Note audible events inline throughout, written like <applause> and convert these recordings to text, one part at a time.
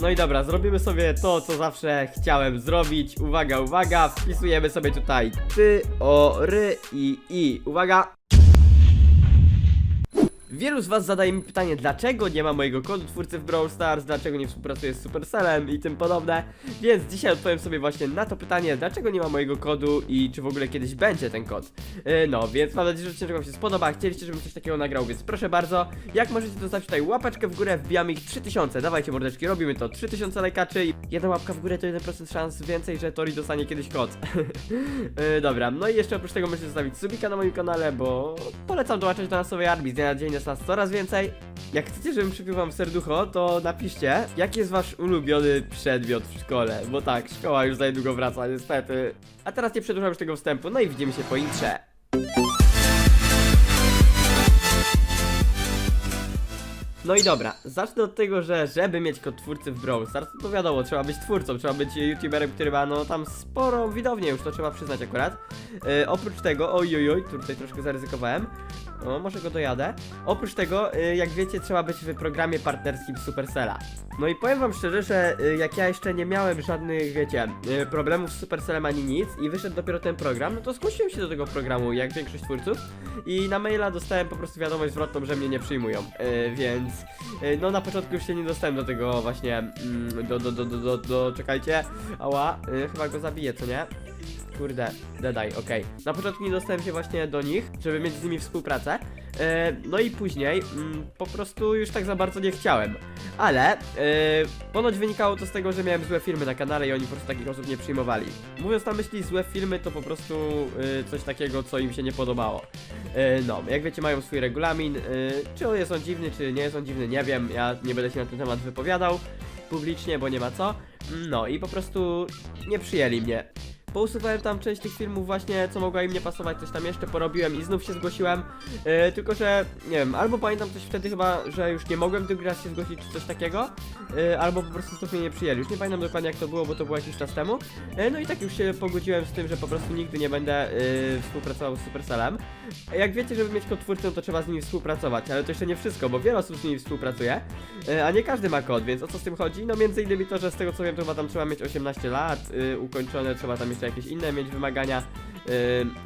No i dobra, zrobimy sobie to, co zawsze chciałem zrobić. Uwaga, uwaga, wpisujemy sobie tutaj ty, o, ry i i. Uwaga! Wielu z was zadaje mi pytanie, dlaczego nie ma mojego kodu twórcy w Brawl Stars, dlaczego nie współpracuję z Supercellem i tym podobne, więc dzisiaj odpowiem sobie właśnie na to pytanie, dlaczego nie ma mojego kodu i czy w ogóle kiedyś będzie ten kod. Yy, no, więc mam nadzieję, że odcinek wam się spodoba, chcieliście, żebym coś takiego nagrał, więc proszę bardzo, jak możecie to zostawić tutaj łapeczkę w górę, wbijamy ich 3000, dawajcie mordeczki, robimy to, 3000 lajkaczy i jedna łapka w górę to 1% szans więcej, że Tori dostanie kiedyś kod. Yy, <laughs> dobra, no i jeszcze oprócz tego możecie zostawić subika na moim kanale, bo polecam dołączać do nas nowej armii, z dnia na dzień nas coraz więcej. Jak chcecie, żebym przypił wam serducho, to napiszcie, jaki jest wasz ulubiony przedmiot w szkole, bo tak, szkoła już za niedługo wraca, niestety. A teraz nie przedłużam już tego wstępu, no i widzimy się po intrze. No i dobra, zacznę od tego, że żeby mieć kod twórcy w Brawl Stars, to wiadomo, trzeba być twórcą, trzeba być youtuberem, który ma no tam sporą widownię, już to trzeba przyznać akurat. E, oprócz tego, oj oj oj, tutaj troszkę zaryzykowałem, o, może go dojadę. Oprócz tego, e, jak wiecie, trzeba być w programie partnerskim Supercella. No i powiem wam szczerze, że e, jak ja jeszcze nie miałem żadnych, wiecie, e, problemów z Supercellem ani nic i wyszedł dopiero ten program, no to zgłosiłem się do tego programu, jak większość twórców i na maila dostałem po prostu wiadomość zwrotną, że mnie nie przyjmują, więc no na początku już się nie dostałem do tego właśnie, mm, do, do, do, do, do, do, czekajcie, ała, chyba go zabiję, co nie? Kurde, Deadeye, okej. Na początku nie dostałem się właśnie do nich, żeby mieć z nimi współpracę. E, no i później mm, po prostu już tak za bardzo nie chciałem. Ale e, ponoć wynikało to z tego, że miałem złe filmy na kanale i oni po prostu takich osób nie przyjmowali. Mówiąc na myśli złe filmy, to po prostu e, coś takiego, co im się nie podobało. E, no, jak wiecie, mają swój regulamin. E, czy on jest on dziwny, czy nie jest on dziwny, nie wiem. Ja nie będę się na ten temat wypowiadał publicznie, bo nie ma co. No i po prostu nie przyjęli mnie. Pousuwałem tam część tych filmów właśnie, co mogła im nie pasować, coś tam jeszcze porobiłem i znów się zgłosiłem, e, tylko że, nie wiem, albo pamiętam coś wtedy chyba, że już nie mogłem drugi raz się zgłosić czy coś takiego, e, albo po prostu znów nie przyjęli, już nie pamiętam dokładnie jak to było, bo to było jakiś czas temu, e, no i tak już się pogodziłem z tym, że po prostu nigdy nie będę e, współpracował z Supercellem. Jak wiecie, żeby mieć kod twórcy, no to trzeba z nimi współpracować, ale to jeszcze nie wszystko, bo wiele osób z nimi współpracuje, e, a nie każdy ma kod, więc o co z tym chodzi? No między innymi to, że z tego co wiem, to chyba tam trzeba mieć 18 lat, y, ukończone, trzeba tam jeszcze jakieś inne mieć wymagania. Yy,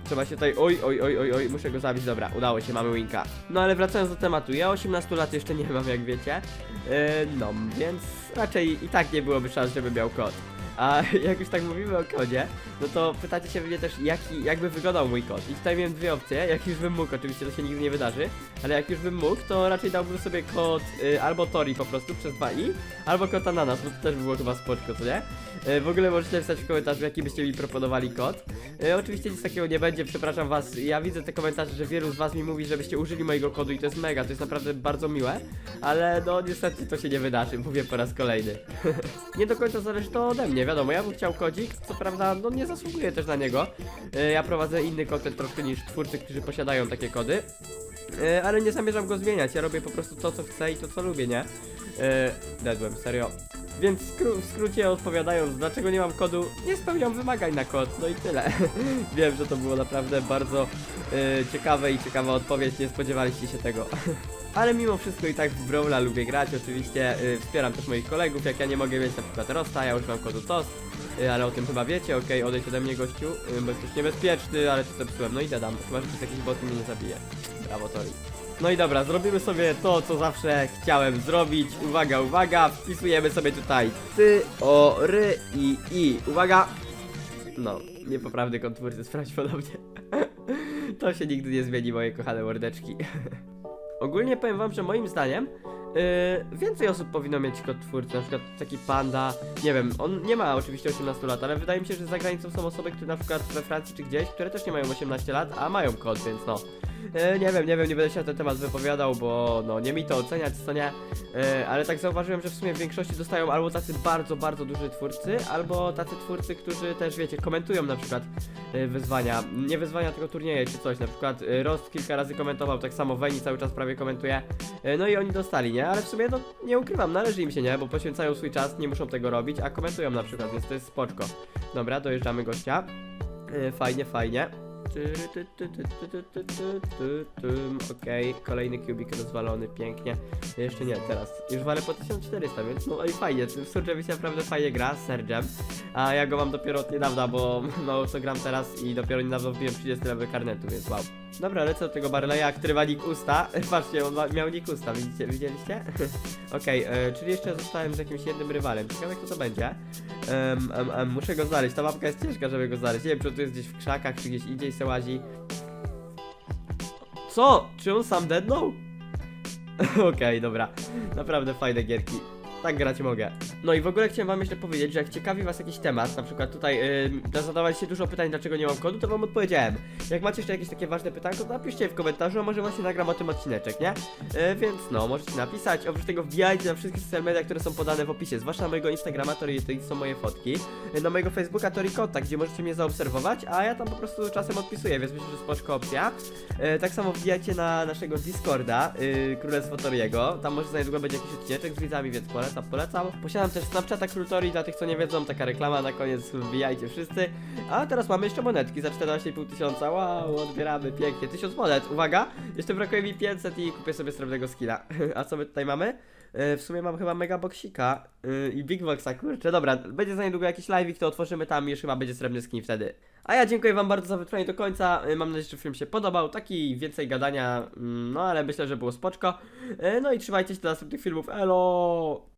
trzeba się tutaj. Oj, oj, oj, oj, oj, muszę go zabić. Dobra, udało się, mamy winka. No ale wracając do tematu, ja 18 lat jeszcze nie mam, jak wiecie. Yy, no, więc raczej i tak nie byłoby szans, żeby miał kod. A <laughs> jak już tak mówimy o kodzie, no to pytacie się mnie też, jaki, jakby wyglądał mój kod. I tutaj miałem dwie opcje, jak już bym mógł, oczywiście to się nigdy nie wydarzy, ale jak już bym mógł, to raczej dałbym sobie kod y, albo Tori po prostu przez 2i, albo kod Ananas, bo to też by było chyba spoczko, co nie? Y, w ogóle możecie napisać w komentarzu, jaki byście mi proponowali kod. Y, oczywiście nic takiego nie będzie, przepraszam was, ja widzę te komentarze, że wielu z was mi mówi, żebyście użyli mojego kodu i to jest mega, to jest naprawdę bardzo miłe, ale no niestety to się nie wydarzy, mówię po raz kolejny. <laughs> nie do końca zależy to ode mnie, wiadomo, ja bym chciał kodzik, co prawda, no nie zasługuję też na niego. E, Ja prowadzę inny content troszkę niż twórcy, którzy posiadają takie kody. E, Ale nie zamierzam go zmieniać, ja robię po prostu to, co chcę i to, co lubię, nie? E, Dedłem, serio. Więc w skró- w skrócie odpowiadając, dlaczego nie mam kodu, nie spełniam wymagań na kod, no i tyle. <laughs> Wiem, że to było naprawdę bardzo e, ciekawe i ciekawa odpowiedź, nie spodziewaliście się tego. <laughs> Ale mimo wszystko i tak w Brawla lubię grać, oczywiście y, wspieram też moich kolegów, jak ja nie mogę mieć na przykład Rosta, ja używam kodu TOS, y, ale o tym chyba wiecie, okej, odejdź ode mnie gościu, y, bo jesteś niebezpieczny, ale to zepsułem, no i dadam, chyba, że jest jakiś bot mnie nie zabije. Brawo Tori. No i dobra, zrobimy sobie to, co zawsze chciałem zrobić. Uwaga, uwaga, wpisujemy sobie tutaj ty, o, ry i i. Uwaga! No, niepoprawny kąt twórcy, <laughs> sprawdź podobnie. <laughs> to się nigdy nie zmieni, moje kochane mordeczki. <laughs> Ogólnie powiem wam, że moim zdaniem yy, więcej osób powinno mieć kod twórcy, na przykład taki panda, nie wiem, on nie ma oczywiście 18 lat, ale wydaje mi się, że za granicą są osoby, które na przykład we Francji czy gdzieś, które też nie mają 18 lat, a mają kod, więc no. Yy, nie wiem, nie wiem, nie będę się na ten temat wypowiadał, bo no nie mi to oceniać, co nie, yy, ale tak zauważyłem, że w sumie w większości dostają albo tacy bardzo, bardzo duży twórcy, albo tacy twórcy, którzy też, wiecie, komentują na przykład yy, wyzwania, nie wyzwania, tylko turnieje czy coś, na przykład Rost kilka razy komentował, tak samo Veni cały czas prawie komentuje, no i oni dostali, nie, ale w sumie no nie ukrywam, należy im się, nie, bo poświęcają swój czas, nie muszą tego robić, a komentują na przykład, więc to jest spoczko. Dobra, dojeżdżamy gościa, fajnie, fajnie. Okej, okay, kolejny kubik rozwalony, pięknie. Jeszcze nie, teraz. Już walę po 1400, więc no i fajnie. W Surgeon się naprawdę fajnie gra, z Sergem. A ja go mam dopiero od niedawna, bo <laughs> mało co gram teraz i dopiero niedawno wbiłem 30 level karnetu, więc wow. Dobra, lecę do tego Barleya, który ma nick usta. <laughs> Patrzcie, on ma, miał nick usta, widzicie, widzieliście? <laughs> Okej, okay, czyli jeszcze zostałem z jakimś jednym rywalem. Ciekawe kto to będzie. Em, em, em, muszę go znaleźć, ta mapka jest ciężka, żeby go znaleźć. Nie wiem, czy tu jest gdzieś w krzakach, czy gdzieś indziej se łazi. Co? Czy on sam deadnął? <laughs> Okej, dobra. Naprawdę fajne gierki. Tak grać mogę. No i w ogóle chciałem wam jeszcze powiedzieć, że jak ciekawi was jakiś temat, na przykład tutaj yy, zadawaliście dużo pytań, dlaczego nie mam kodu, to wam odpowiedziałem. Jak macie jeszcze jakieś takie ważne pytanko, to napiszcie je w komentarzu, a może właśnie nagram o tym odcineczek, nie? Yy, więc no, możecie napisać. Oprócz tego wbijajcie na wszystkie social media, które są podane w opisie, zwłaszcza na mojego Instagrama, to są moje fotki. Yy, na mojego Facebooka to Ricotta, gdzie możecie mnie zaobserwować, a ja tam po prostu czasem odpisuję, więc myślę, że spoczko opcja. Yy, tak samo wbijajcie na naszego Discorda, yy, Królestwo Toriego. Tam może za niedługo będzie jakiś odcineczek z widzami, więc polecam, polecam. Posiadam też Snapchata Krótori, dla tych co nie wiedzą, taka reklama na koniec, wbijajcie wszyscy. A teraz mamy jeszcze monetki za 14,5 tysiąca, wow, odbieramy, pięknie, 1000 monet, uwaga, jeszcze brakuje mi 500 i kupię sobie srebrnego skina. <laughs> A co my tutaj mamy? Yy, w sumie mam chyba mega boxika yy, i big boxa, kurczę, dobra, będzie za niedługo jakiś live'ik, to otworzymy tam i już chyba będzie srebrny skin wtedy. A ja dziękuję wam bardzo za wytrwanie do końca, yy, mam nadzieję, że film się podobał, taki więcej gadania, mm, no ale myślę, że było spoczko. No i trzymajcie się do następnych filmów, elo!